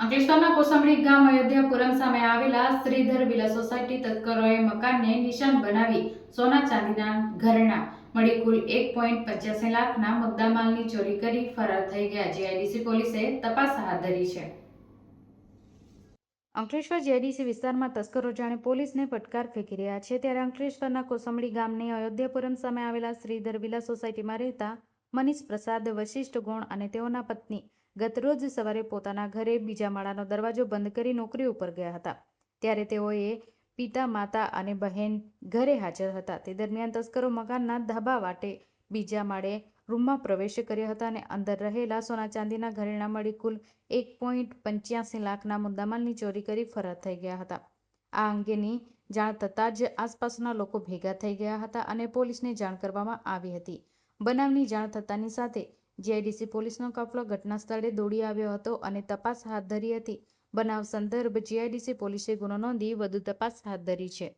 અંકલેશ્વરના કોસંબડી ગામ અયોધ્યાપુરમ સામે આવેલા શ્રીધર વિલા સોસાયટી તસ્કરોએ મકાનને નિશાન બનાવી સોના ચાંદીના ઘરેણાં મળી કુલ એક પોઈન્ટ પચાસી લાખના મુદ્દામાલની ચોરી કરી ફરાર થઈ ગયા. જીઆઈડીસી પોલીસે તપાસ હાથ ધરી છે. અંકલેશ્વર જેડીસી વિસ્તારમાં તસ્કરો જાણે પોલીસને ફટકાર ફેંકી રહ્યા છે ત્યારે અંકલેશ્વરના કોસંબડી ગામની અયોધ્યાપુરમ સામે આવેલા શ્રીધર વિલા સોસાયટીમાં રહેતા મનીષ પ્રસાદ વશિષ્ઠ ગુણ અને તેઓના પત્ની ગતરોજ સવારે પોતાના ઘરે બીજા માળાનો દરવાજો બંધ કરી નોકરી ઉપર ગયા હતા. ત્યારે તેઓએ પિતા, માતા અને બહેન ઘરે હાજર હતા. તે દરમિયાન તસ્કરો મકાનના ધાબા વાટે બીજા માળે રૂમમાં પ્રવેશ કર્યા હતા અને અંદર રહેલા સોના ચાંદીના ઘરેણાં મળી કુલ એક પોઈન્ટ પંચ્યાસી લાખના મુદ્દામાલની ચોરી કરી ફરાર થઈ ગયા હતા. આ અંગેની જાણ થતાં જ આસપાસના લોકો ભેગા થઈ ગયા હતા અને પોલીસને જાણ કરવામાં આવી હતી. બનાવની જાણ થતાની સાથે જીઆઈડીસી પોલીસનો કાફલો ઘટના સ્થળે દોડી આવ્યો હતો અને તપાસ હાથ ધરી હતી. બનાવ સંદર્ભ જીઆઈડીસી પોલીસે ગુનો નોંધી વધુ તપાસ હાથ ધરી છે.